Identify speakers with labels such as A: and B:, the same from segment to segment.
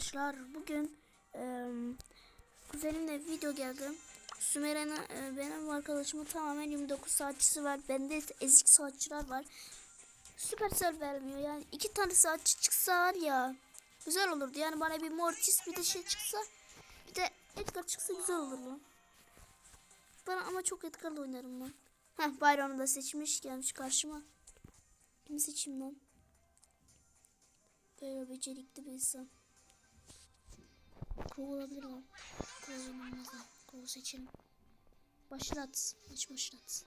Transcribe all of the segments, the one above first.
A: arkadaşlar. Bugün e, kuzenimle video geldi. Sümeren'e e, benim arkadaşımın tamamen 29 saatçisi var. Bende ezik saatçiler var. Supercell vermiyor yani. iki tane saatçi çıksa var ya. Güzel olurdu. Yani bana bir Mortis bir de şey çıksa. Bir de Edgar çıksa güzel olurdu. Bana ama çok Edgar'la oynarım ben. Heh Byron'u da seçmiş gelmiş karşıma. Kimi seçeyim lan? Böyle becerikli bir insan. Crow olabilir mi? Crow olmaz da. Crow seçelim. Başlat. Maç başlat.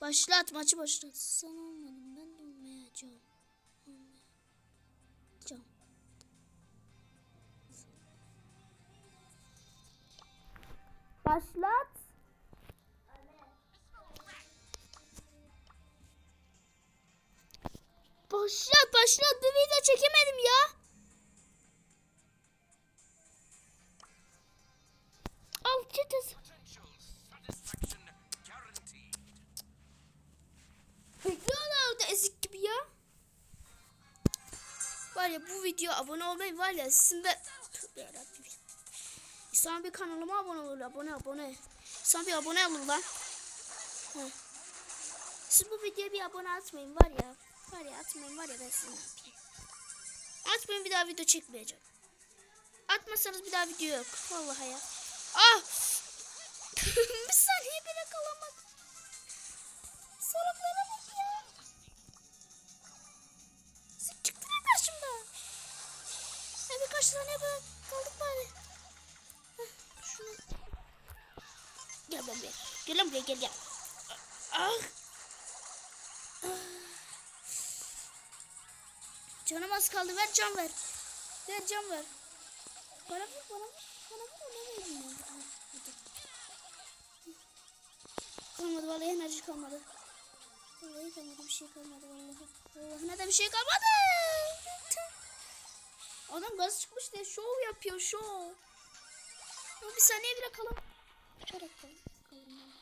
A: Başlat maçı başlat. Sen olmadın ben de olmayacağım. Olmayacağım. Başlat. Başlat başlat bir video çekemedim ya. Orada ezik gibi ya. Var ya bu video abone olmayı var ya sizin de yarabbim. İnsan bir kanalıma abone olur abone abone. İnsan bir abone olur lan. Heh. Siz bu videoya bir abone atmayın var ya. Var ya atmayın var ya ben size yapayım. Atmayın bir daha video çekmeyeceğim. Atmasanız bir daha video yok. Vallahi ya. Ah! bir saniye bile kalamadım. Salaklara bak ya. Siz çıktılar karşımda. Ya birkaç saniye böyle kaldık bari. Şunu. Gel ben bir. Gel lan buraya gel gel. Ah! Canım az kaldı. Ver can ver. Ver can ver. Bana vur bana vur. Bana vur ne vereyim. Kalmadı vallahi enerji kalmadı. Vallahi kalmadı bir şey kalmadı vallahi. Vallahi de bir şey kalmadı. Adam gaz çıkmış diye şov yapıyor şov. Ama bir saniye bile kalam. Uçarak kalın. kalın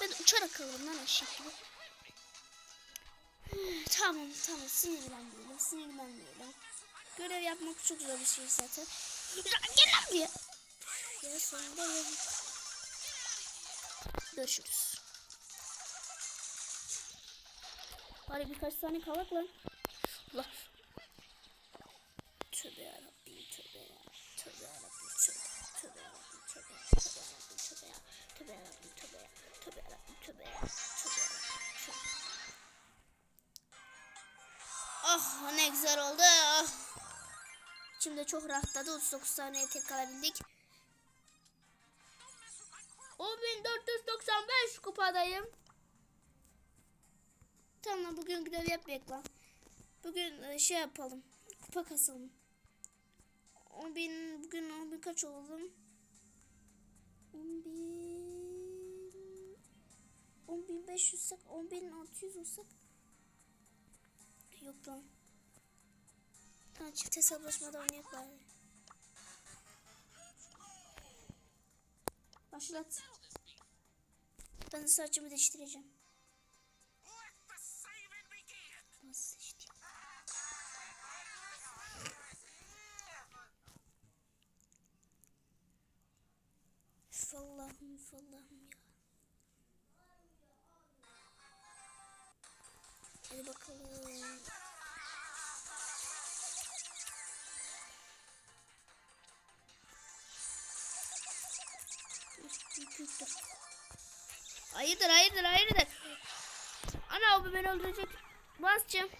A: ben. Uçarak kalırım lan gibi. Tamam tamam sinirlenmeyelim sinirlenmeyelim. Görev yapmak çok zor bir şey zaten. Gel lan buraya. Ya sonunda ya. Görüşürüz. Bari birkaç saniye kalak lan. Allah. Tövbe yarabbim tövbe ya. Tövbe yarabbim tövbe. Tövbe yarabbim tövbe. Tövbe yarabbim tövbe ya. Tövbe yarabbim tövbe ya. Tövbe yarabbim tövbe ya. Tövbe yarabbim tövbe. Ah ne güzel oldu. Şimdi çok rahatladı. 39 saniye tek kalabildik. 10.495 kupadayım. Tamam bugün görev yapmayalım lan. Bugün e, şey yapalım. Kupa kasalım. 10.000 bugün 10.000 kaç olalım? 10.000 10.500 sak 10.600 olsak Yok lan. Tamam çift hesaplaşmada oynayak bari. Başlat. Ben saçımı değiştireceğim. Bas seçtim. Üf Allah'ım üf Allah'ım ya. Hadi bakalım. Hayırdır hayırdır hayırdır. Ana abi beni öldürecek. Basacağım.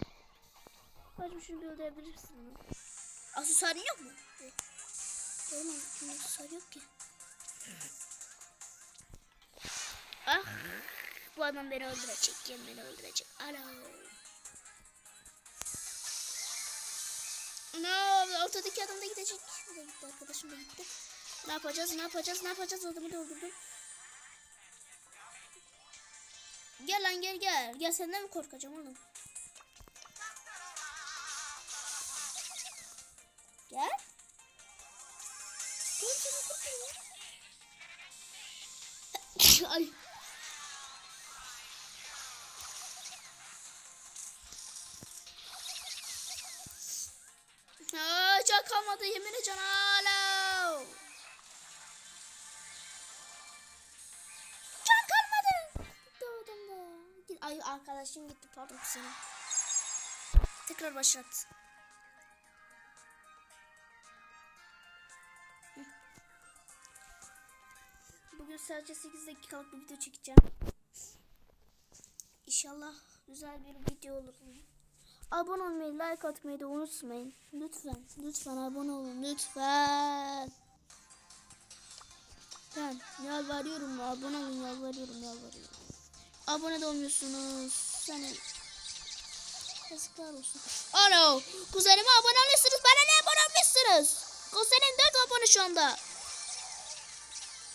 A: Bacım şunu bir öldürebilirsin. Aksesuarın yok mu? Oğlum bunun aksesuarı yok ki. Ah. Bu adam beni öldürecek. Kim beni öldürecek? Ana. Ana ortadaki adam da gidecek. Bu da gitti arkadaşım da gitti. Ne yapacağız? Ne yapacağız? Ne yapacağız? Adamı da öldürdüm. Gel lan gel gel. Gel senden mi korkacağım oğlum? Gel. Gel senden korkacağım. Ay. can kalmadı yemin can alo. Arkadaşım gitti pardon kuzenim. Tekrar başlat. Bugün sadece 8 dakikalık bir video çekeceğim. İnşallah güzel bir video olur. Abone olmayı, like atmayı da unutmayın. Lütfen, lütfen abone olun, lütfen. Ben yalvarıyorum, abone olun, yalvarıyorum, yalvarıyorum. Abone de olmuyorsunuz. Sana yazıklar olsun. Alo, kuzenime abone olmuşsunuz, bana ne abone olmuşsunuz? Kuzenim 4 abone şu anda.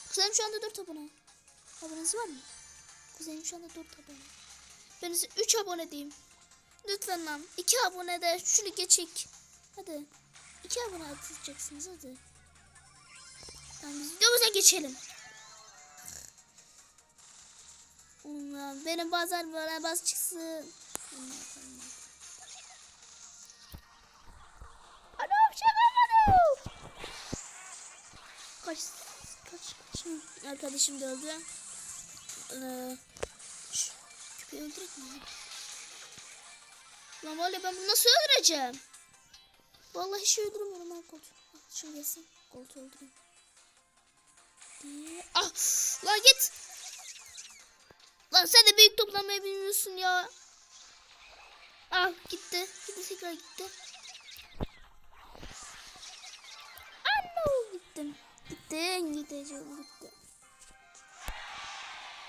A: Kuzenim şu anda 4 abone. Aboneniz var mı? Kuzenim şu anda 4 abone. Ben size 3 abone diyeyim. Lütfen lan. 2 abone de şunu geçik. Hadi. 2 abone atacaksınız hadi. Tamam biz videomuza geçelim. Ulan benim bazen böyle bas çıksın. Anam şey kalmadı. Kaç kaç kaç. Arkadaşım da öldü. Ee, şu köpeği öldürek mi? Lan vallahi ben bunu nasıl öldüreceğim? Vallahi hiç öldüremiyorum ben koltuğu. Şunu gelsin. Koltuğu öldüreyim. Diye- Ah! Lan git! Lan sen de büyük toplamayı bilmiyorsun ya. Ah gitti. Gitti tekrar gitti. Anno gittim. Gittin gideceğim gitti.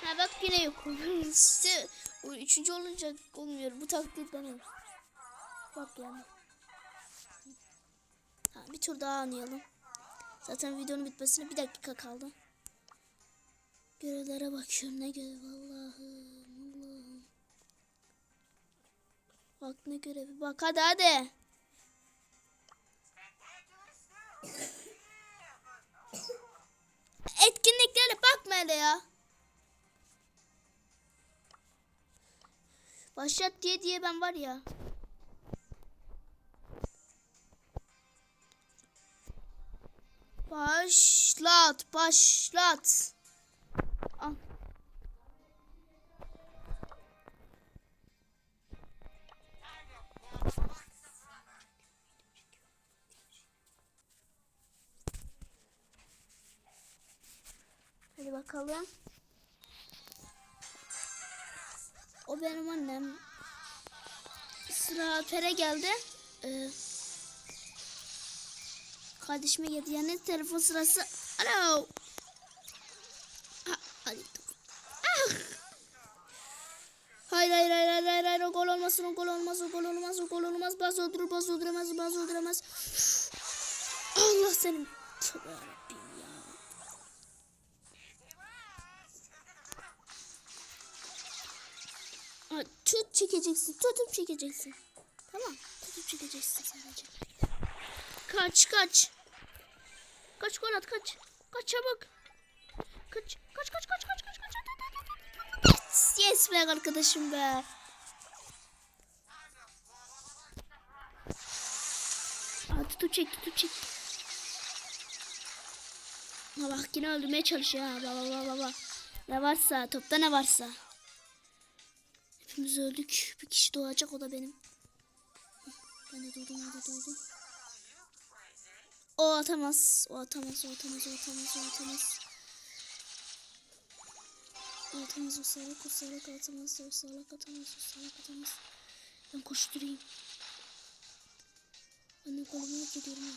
A: Ha bak yine yok. işte o üçüncü olunca olmuyor. Bu taktik benim. Bak yani. Ha, bir tur daha oynayalım. Zaten videonun bitmesine bir dakika kaldı. Görevlere bakıyorum ne görev Allah'ım Bak ne görevi bak hadi hadi. Etkinliklere bakma hele ya. Başlat diye diye ben var ya. Başlat, başlat. Bakalım. O benim annem. Sıra Pere geldi. Ee, kardeşime geldi. Yani telefon sırası. Alo. Ah. Hayır hayır hayır hayır hayır hayır o gol olmasın o gol olmaz o gol olmaz o gol olmaz baz öldürür baz öldüremez baz öldüremez Allah senin tövbe yarabbim ya Ha, tut çekeceksin tutup çekeceksin tamam tutup çekeceksin sadece kaç kaç kaç gol at kaç kaç çabuk kaç kaç kaç kaç kaç kaç kaç Yes, yes be arkadaşım be. Aa, tutup çek tutup çek. Ha bak yine öldürmeye çalışıyor ha. Baba baba baba. Ne varsa topta ne varsa. Hepimiz öldük. Bir kişi doğacak o da benim. Ben de doğdum ben de doğdum. O atamaz. O atamaz. O atamaz. O atamaz. O atamaz. Atamaz o salak o salak atamaz o salak atamaz o salak atamaz. Ben koşturayım. Anne kolumu yok ediyorum ya.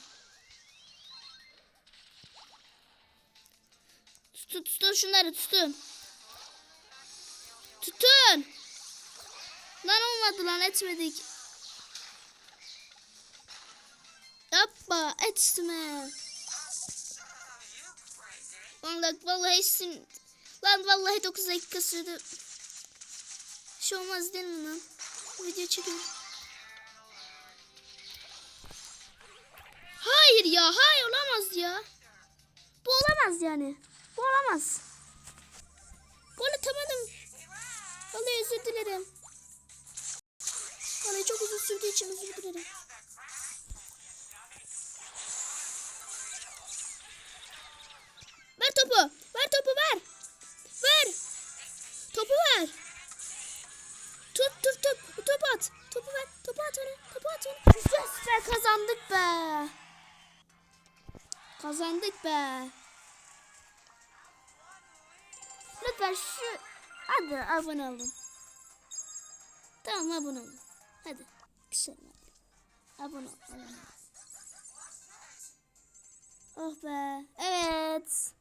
A: Tutun tutun şunları tutun. Tutun. Lan olmadı lan etmedik. Yapma etme. Vallahi vallahi etsin. Lan vallahi 9 dakika sürdü. Bir şey olmaz değil mi lan? Video çekiyorum. Hayır ya, hayır olamaz ya. Bu olamaz yani. Bu olamaz. Gol atamadım. Vallahi özür dilerim. Orayı çok uzun sürdüğü için özür dilerim. Ver topu. Ver topu ver. Ver. Topu ver. Tut tut tut. Topu at. Topu ver. Topu at ona. Topu at ona. Süper süper kazandık be. Kazandık be. Lütfen şu adı abone olun. Tamam abone olun. Hadi. Güzel. Abone ol. Abone ol. Oh be. Evet.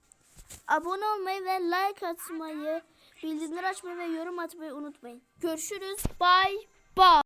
A: Abone olmayı ve like atmayı, bildirimleri açmayı ve yorum atmayı unutmayın. Görüşürüz. Bye bye.